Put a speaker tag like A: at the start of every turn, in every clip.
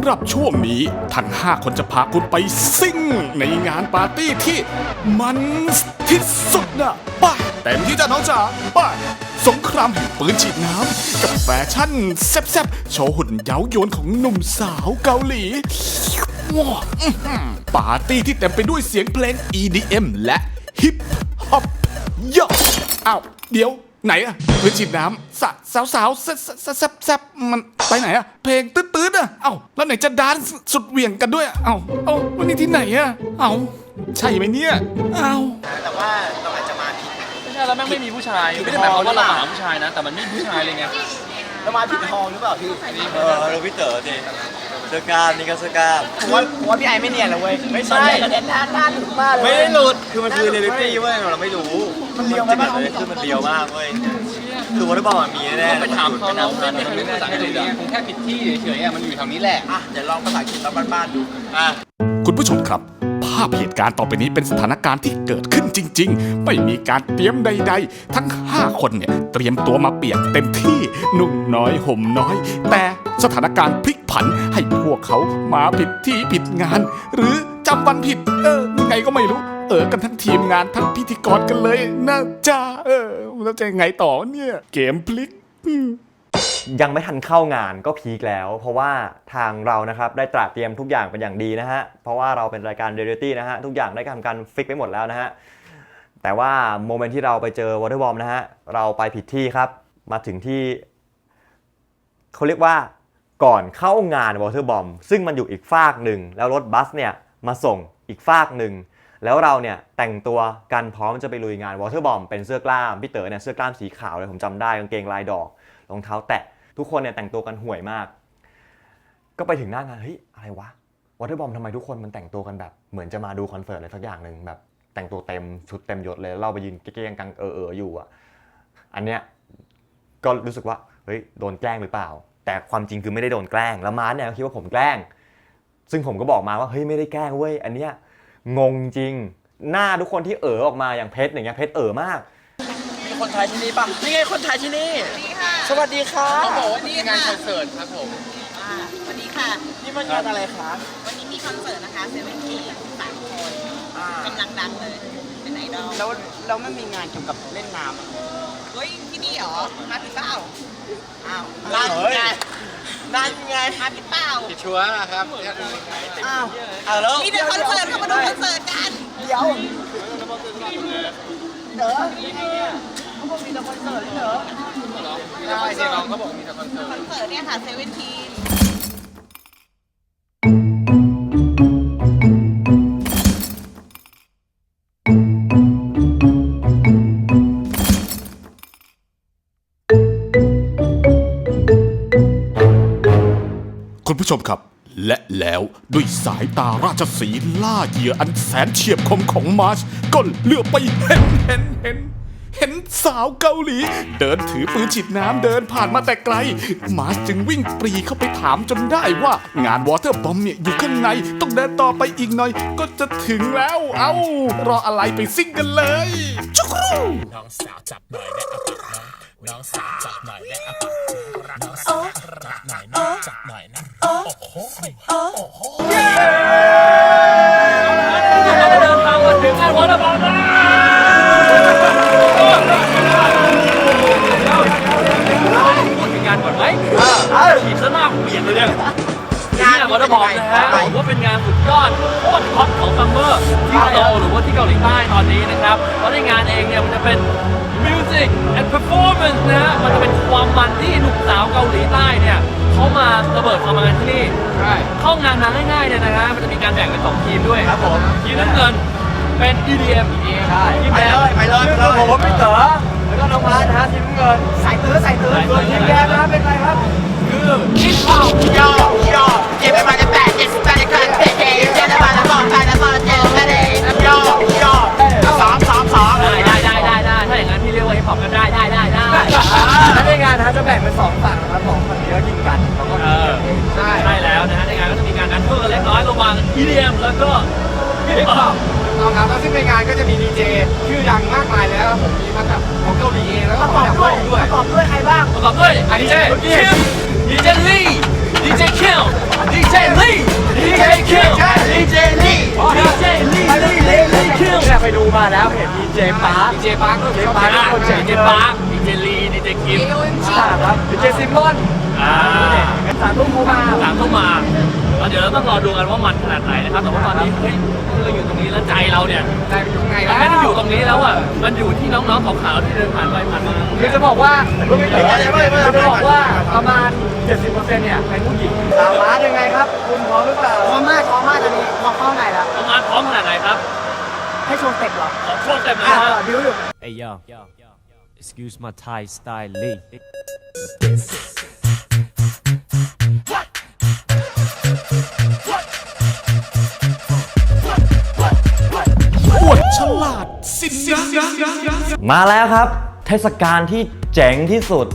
A: ำหรับช่วงนี้ทั้ง 5 คนจะพาคุณไปซิ่ง ในงานปาร์ตี้ที่มันที่สุดนะไป้าเต็มที่จ้าน้องจ๋าไป้าสงครามแห่งปืนฉีดน้ำกับแฟชั่นแซ่บๆโชว์หุ่นเย้าโยนของหนุ่มสาวเกาหลีปาร์ตี้ที่เต็มไปด้วยเสียงเพลง EDM และฮิปฮอปยออ้าวเดี๋ยว ไหนอะปืนฉีดน้ำสะสาวสาวๆแซ่บแซ่บแซ่บแซ่บมันไปไหนอะเพลงตืดตืดๆอะเอ้าแล้วไหนจะดานซ์สุดเหวี่ยงกันด้วยอะเอ้าเอ้าวันนี้ที่ไหนอะเอ้าใช่ไหมเนี่ยเอ้า
B: แต่ว่าเราอาจจะมาผิด
C: ไม่ใช่แล้วแม่งไม่มีผู้ชาย
B: ผิด
C: ไม่ได้หมายความว่าเรา
B: หรือเปล่า
C: หาผู้ชายนะ แต่มันไม่มีผู้ชายเลยไง
B: เรามาผิดฮอลหรือเปล่าพี่
D: เออเราพี่เต๋อดิ เสื้อกล้ามนี่ก็เสื้อกล้าม
B: ผมว่าผมว่าพี่ไอไม่เนียนเลยเว้ยไม่ใช่เนียนหน้าหน้าหลุดมากเลย
D: ไม่ได้หลุด คือมันคือเรียลลิตี้เว้ยเราไม่รู้
B: มันเลียว
D: จริง
B: มาก
D: เลยคือมันเลียวมากเว้ยคือวอลเลย์บอลมันมีแน่ๆ
C: ไปถามเขา
D: แต่
C: แล้ว
D: มั
C: ไม่
D: น
C: ไม่เคยรู้ภาษาอังกฤษอะคงแค่ผิดที่เฉยๆอะมันอยู่แถวนี้แหละ
B: อะเดี๋ยวลองภาษาอังกฤษแล้วบ้านๆดู
D: อะ
A: คุณผู้ชมครับภาพเหตุการณ์ต่อไปนี้เป็นสถานการณ์ที่เกิดขึ้นจริง ๆ ไม่มีการเตรียมใด ๆ ทั้ง 5 คนเนี่ยเตรียมตัวมาเปียกเต็มที่นุ่งน้อยห่มน้อย แต่สถานการณ์พลิกผันให้พวกเขามาผิดที่ผิดงาน หรือจำวันผิด เออยังไงก็ไม่รู้ เออกันทั้งทีมงานทั้งพิธีกรกันเลยนะจ้าเออแล้วจะยังไงต่อเนี่ย เกมพลิก
E: ยังไม่ทันเข้างานก็พีคแล้ว เพราะว่าทางเรานะครับได้ตระเตรียมทุกอย่างเป็นอย่างดีนะฮะ เพราะว่าเราเป็นรายการเรียลลิตี้นะฮะ ทุกอย่างได้ทำการฟิกไปหมดแล้วนะฮะ แต่ว่าโมเมนต์ที่เราไปเจอวอเตอร์บอมนะฮะ เราไปผิดที่ครับ มาถึงที่เขาเรียกว่าก่อนเข้างานวอเตอร์บอมซึ่งมันอยู่อีกฟากหนึ่ง แล้วรถบัสเนี่ยมาส่งอีกฟากหนึ่งแล้วเราเนี่ยแต่งตัวกันพร้อมจะไปลุยงานวอเตอร์บอมเป็นเสื้อกล้ามพี่เต๋อเนี่ยเสื้อกล้ามสีขาวเลยผมจำได้กางเกงลายดอกรองเท้าแตะ ทุกคนเนี่ยแต่งตัวกันห่วยมาก ก็ไปถึงหน้างานเฮ้ยอะไรวะวอเตอร์บอมทำไมทุกคนมันแต่งตัวกันแบบ เหมือนจะมาดูคอนเสิร์ตอะไรสักอย่างหนึ่งแบบแต่งตัวเต็มชุดเต็มยศเลยเราไปยืนเก้งกังเออเอออยู่อะอันเนี้ยก็รู้สึกว่าเฮ้ยโดนแกล้งหรือเปล่า แต่ความจริงคือไม่ได้โดนแกล้งแล้วมาร์เนี่ยคิดว่าผมแกล้ง ซึ่งผมก็บอกมาว่าเฮ้ยไม่ได้แกล้งเว้ยอันเนี้ยงงจริง หน้าทุกคนที่เออออกมาอย่างเพชรอย่างเงี้ยเพชรเออมาก
B: มีคนไทยที่นี่ปะนี่ไงคนไทยที่นี่ สวัสดีค่ะ
C: เขาบอกว่านี่งานคอนเสิร์ตครับผม
F: อ่าสวัสดีค่ะ
B: นี่มันงานอะไรคะ
F: วันนี้มีคอนเสิร์ตนะคะเซเว่นทีสามคน
B: อ่ากำ
F: ลังดังเลย เป็นไอดอล
B: แล้วเราไม่มีงานเกี่ยวกับเล่นน้ำอะ
F: เฮ้ยที่นี่เหรอมาผิดเปล่าอ้าว
B: นั่น
F: เฮ้
B: ไง
F: ย
B: นั่นไง
F: มาผิดเปล่า
C: ผิดชัวร์นะครับ
B: อ้าวอะแล้ว
F: นี่เป็นคอนเสิร์ตเข้ามาดูคอนเสิร์ตกัน
B: เดี๋ยวเด๋อเขาบอกมีแต่คอนเสิร์ตเหรอ
C: ใช่สิน้องเขาบอกมีแต่คอนเสิร์ต
F: คอนเสิร์ตเนี่ยค่ะเซเว่นที
A: คุณผู้ชมครับ และแล้วด้วยสายตาราชสีล่าเหยื่ออันแสนเฉียบคมของมาร์ชก็เลือไปเห็นเห็นเห็น เห็นสาวเกาหลี เดินถือปืนฉีดน้ำเดินผ่านมาแต่ไกล มาร์ชจึงวิ่งปรีเข้าไปถามจนได้ว่างานวอเตอร์บอมเนี่ยอยู่ข้างใน ต้องเดินต่อไปอีกหน่อย ก็จะถึงแล้ว เอ้ารออะไรไปซิ่งกันเลยจุกรู
G: น้องสาวจับหน่อยได้อะปากน้องน้องสาวจับหน่อยได้อะปากน้องสาวรักหน่อยนะ
C: วอลเลย์บอลนะฮะผมว่าเป็นงานสุดยอดโคตรฮอตของซัมเมอร์ที่โซลหรือว่าที่เกาหลีใต้ตอนนี้นะครับเพราะในงานเองเนี่ยมันจะเป็น Music and Performance นะฮะมันจะเป็นความมันที่หนุ่มสาวเกาหลีใต้เนี่ยเขามาระเบิดความมันที่นี่
B: ใช่
C: เข้างานนั้นง่ายๆเนี่ยนะฮะมันจะมีการแบ่งเป็นสองทีมด้วยครับผมทีมน้ำเงินเป็น EDM
E: ใช่
C: ทีม
B: ไป
C: แดง
B: เลยไปเลย
E: คือผมพี่เต๋อแล้วก็น้องมาร์ทนะฮะทีมเงิน
B: สายตื้อสายตื้อ
E: ส่วนทีมแดงนะเป็นไรครับ
C: คิดเผา
B: ย่อยอเจ็บไปมาจะแปดเจ็ดสิบแปดจะเกินเจ็ดเจ็ดเจ็ดจะมาจะสองแปดจะสองเจ็ดจะเด็ย่อย่อสามสามสาม
C: ได้ได้ได้ได้ได้ถ้าอย่างนั้นพี่เรียกว่าฮิปฮอปกันได้ได้ได้ได้
E: และในงานนะฮะจะแบ่งเป็นสองฝั่งนะครับสองฝั่งนี้ก็ยิงกันแล้วก็
C: เออ
B: ใช่
C: ใช่แล้วนะฮะในงานก็จะมีการนัดเพื่อกันเล็กน้อยระหว่าง EDM แล้วก็ฮิปฮอป
H: เอาครับแล้วซึ่งในงานก็จะมีดีเจชื่อดังมากมายแล้วผมมีมาจากของเกาหลีเองแล้วก็ของจากโลกด้วย
B: ประกอบด้วยใครบ้าง
C: ประกอบด้วย
H: อันนี้เจ๊
C: ดีเจลี่ดีเจคิวดีเจลี่ดีเจคิวดี
B: เจ
C: ลี่ดีเจ
E: ลี่ดีค่ไปดูมาแล้วเห็นดีเจปาร์ค
H: ดีเจปาร์คก็
E: เจปาร์คนเจ๋ง
C: ดีเจปาร์คดีเจลี่ดีเจ
E: คิวรับดีเจซิมอน
C: อ่า
E: สามทุ่มมา
C: สามทุ่มมา แล้วเดี๋ยวเราต้องรอดูกันว่ามันขนาดไหนนะครับ แต่ว่าตอนนี้เฮ้ยเราอยู่ตรงนี้แล้วใจเราเนี่ย
H: ได้ไปอยู่ไง
C: มัน
H: แล้ว
C: ไม่ได้อยู่ตรงนี้แล้วอะ มันอยู่ที่น้องๆขาวๆที่เดินผ่านไปผ่านมา
E: คือจะบอกว่าคือจะบอกว่าประมาณ 70%เนี่ยเป็นผู้หญิง สาวร้านยังไงครับ คุณพร้อมหรือเปล่า
F: พร้อมมากพร้อมมากตอนนี้พร้อมเข้าไหนแล้ว
C: ประมาณพร้อมขนาดไหนครับ
F: ให้โชว์สเต็ปเหรอ
C: ขอโทษเต็มเลย
F: อ่า
C: นะ
F: บิวอยู่
I: Hey yo, excuse my Thai style, Lee.
A: อ
E: มาแล้วครับ เทศกาลที่เจ๋งที่สุด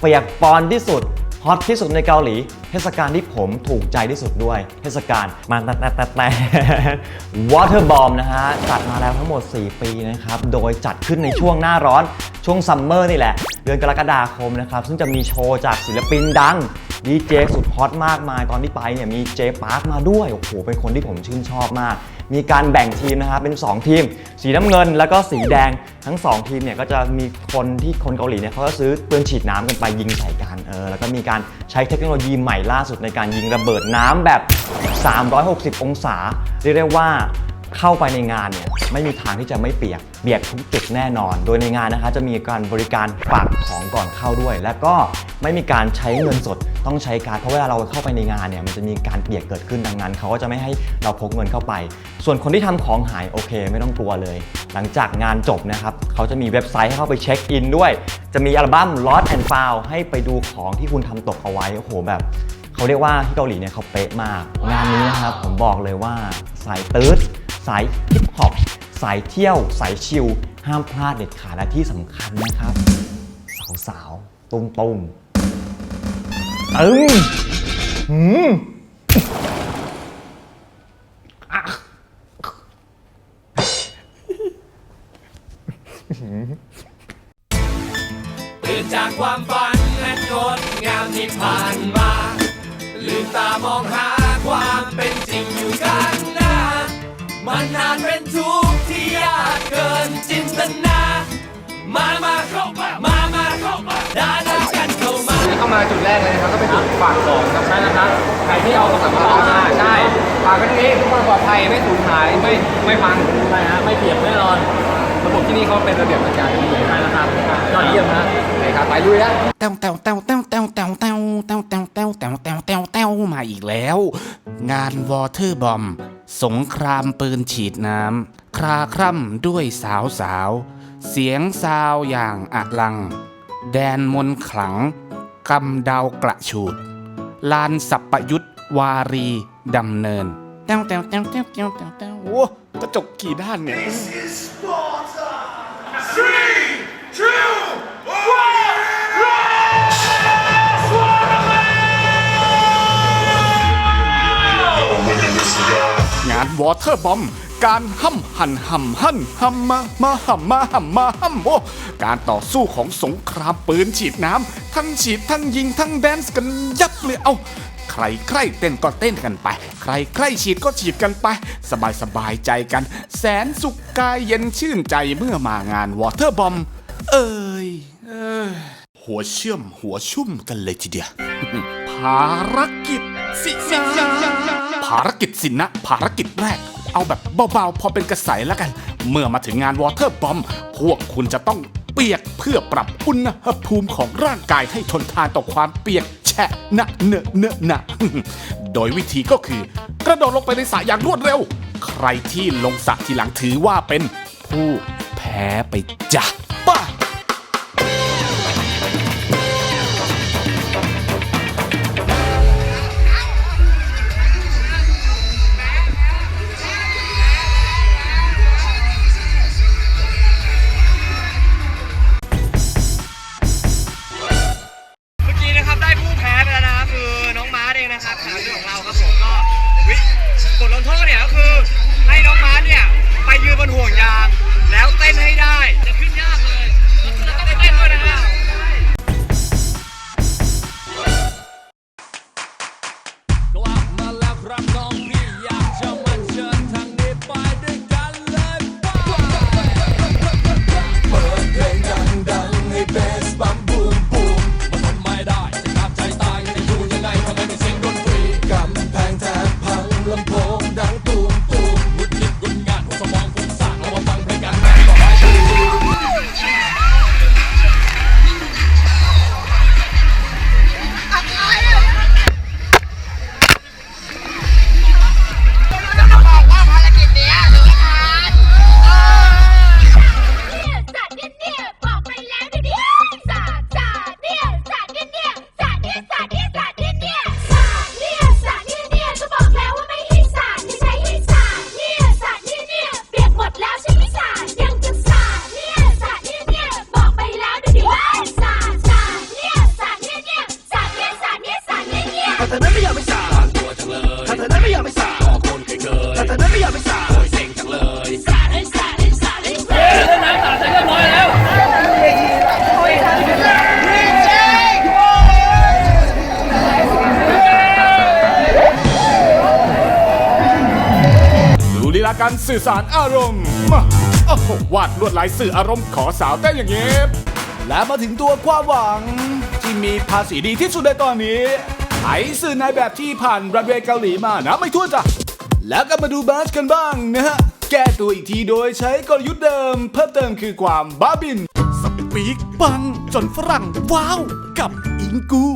E: เปียกปอนที่สุด ฮอตที่สุดในเกาหลี เทศกาลที่ผมถูกใจที่สุดด้วย เทศกาลมาแต่แต่แต่แต่ Water Bomb นะฮะ จัดมาแล้วทั้งหมด 4 ปีนะครับ โดยจัดขึ้นในช่วงหน้าร้อน ช่วงซัมเมอร์นี่แหละ เดือนกรกฎาคมนะครับ ซึ่งจะมีโชว์จากศิลปินดัง ดีเจสุดฮอตมากมายตอนที่ไปเนี่ยมีเจปาร์คมาด้วย โอ้โห เป็นคนที่ผมชื่นชอบมาก มีการแบ่งทีมนะครับเป็น 2 ทีม สีน้ำเงินแล้วก็สีแดงทั้ง 2 ทีมเนี่ยก็จะมีคนที่คนเกาหลีเนี่ยเขาก็ซื้อปืนฉีดน้ำกันไปยิงใส่กันเออแล้วก็มีการใช้เทคโนโลยีใหม่ล่าสุดในการยิงระเบิดน้ำแบบ 360 องศา เรียกได้ว่า เข้าไปในงานเนี่ยไม่มีทางที่จะไม่เปียก เปียกทุกจุดแน่นอน โดยในงานนะคะจะมีการบริการฝากของก่อนเข้าด้วย และก็ไม่มีการใช้เงินสดต้องใช้การดเพราะเวลาเราเข้าไปในงานเนี่ยมันจะมีการเปียกเกิดขึ้นดังนั้นเขาก็จะไม่ให้เราพกเงินเข้าไป ส่วนคนที่ทำของหายโอเค ไม่ต้องกลัวเลย หลังจากงานจบนะครับเขาจะมีเว็บไซต์ให้เข้าไปเช็คอินด้วย จะมีอัลบั้ม Lost and Found ให้ไปดูของที่คุณทำตกเอาไว้โอ้โหแบบเขาเรียกว่าที่เกาหลีเนี่ยเขาเป๊ะมาก งานนี้นะครับผมบอกเลยว่าสายตืด สายฮิปฮอปสายเที่ยว สายชิลห้ามพลาดเด็ดขาดและที่สำคัญนะครับ สาวๆตุ้มตุ้มๆตึงหืม
C: ตื่นจากความฝันและงดงามที่ผ่านมา ลืมตามองหาความเป็นจริงอยู่กัน มันนานเป็นทุกข์ที่ยากเกินจินตนา มามาเข้ามามามาเข้ามาดาดากันเข้ามา
H: เข้ามาจุดแรกเลยนะครับก็เป็นจุดฝากของครับใช่นะครับใครที่เอาสัมภาระมาใช่ฝากกันตรงนี้ทุกคนปลอดภัยไม่สูญหายไม่ไม่พัง
C: ใช่ฮะไม่เปียกแน่นอน
H: ระบบที่นี่เขาเป็นระเบียบจัดการที่ดี
C: ใช่นะครับยอดเยี่ยมฮะ
H: โอเคครับไปลุยแล้ว
J: แต้วแต้วแต้วแต้วแต้วแต้วแต้วแต้วแต้วแต้วแต้วแต้วแต้วแต้ว มาอีกแล้ว งานวอเตอร์บอม สงครามปืนฉีดน้ำคราคร่ำด้วยสาวสาว เสียงซาวอย่างอลัง แดนมนต์ขลังกำดาวกระฉูด ลานสัปปยุทธวารีดำเนินแต้วแต้วแต้วแต้วแต้วแต้วแต้ว
A: โอ้กระจกกี่ด้านเนี่ย งานวอเตอร์บอมการห้ำหันห่ำหั่นหัมมามาห่ำมาห่ำมาห่ำโอ้การต่อสู้ของสงครามปืนฉีดน้ำทั้งฉีดทั้งยิงทั้งแดนซ์กันยับเลยเอ้าใครใครเต้นก็เต้นกันไป ใครใครฉีดก็ฉีดกันไป สบายสบายใจกัน แสนสุขกายเย็นชื่นใจเมื่อมางานวอเตอร์บอม เอ้ยเอ้ยหัวเชื่อมหัวชุ่มกันเลยทีเดียวารกิจสินะภารกิจสินะ ภารกิจแรก เอาแบบเบาๆ พอเป็นกระแสแล้วกัน เมื่อมาถึงงานวอเตอร์บอมพวกคุณจะต้องเปียกเพื่อปรับอุณหภูมิของร่างกายให้ทนทานต่อความเปียกแฉะนะเนอะเนอะนะโดยวิธีก็คือกระโดดลงไปในสระอย่างรวดเร็ว ใครที่ลงสระทีหลังถือว่าเป็นผู้แพ้ไปจ้ะ
E: การ
A: สื่อสารอารมณ์มาโอ้โหวาดลวดลายสื่ออารมณ์ขอสาวเต้อย่างเงี้ยและมาถึงตัวความหวัง ที่มีภาษีดีที่สุดในตอนนี้ไอสื่อนายแบบที่ผ่านรันเวย์เกาหลีมานะไม่ทั่วจ้ะแล้วก็มาดูบาสกันบ้างนะฮะแก้ตัวอีกทีโดยใช้กลยุทธ์เดิม เพิ่มเติมคือความบ้าบินสปีกปังจนฝรั่งว้าว กับอิงกู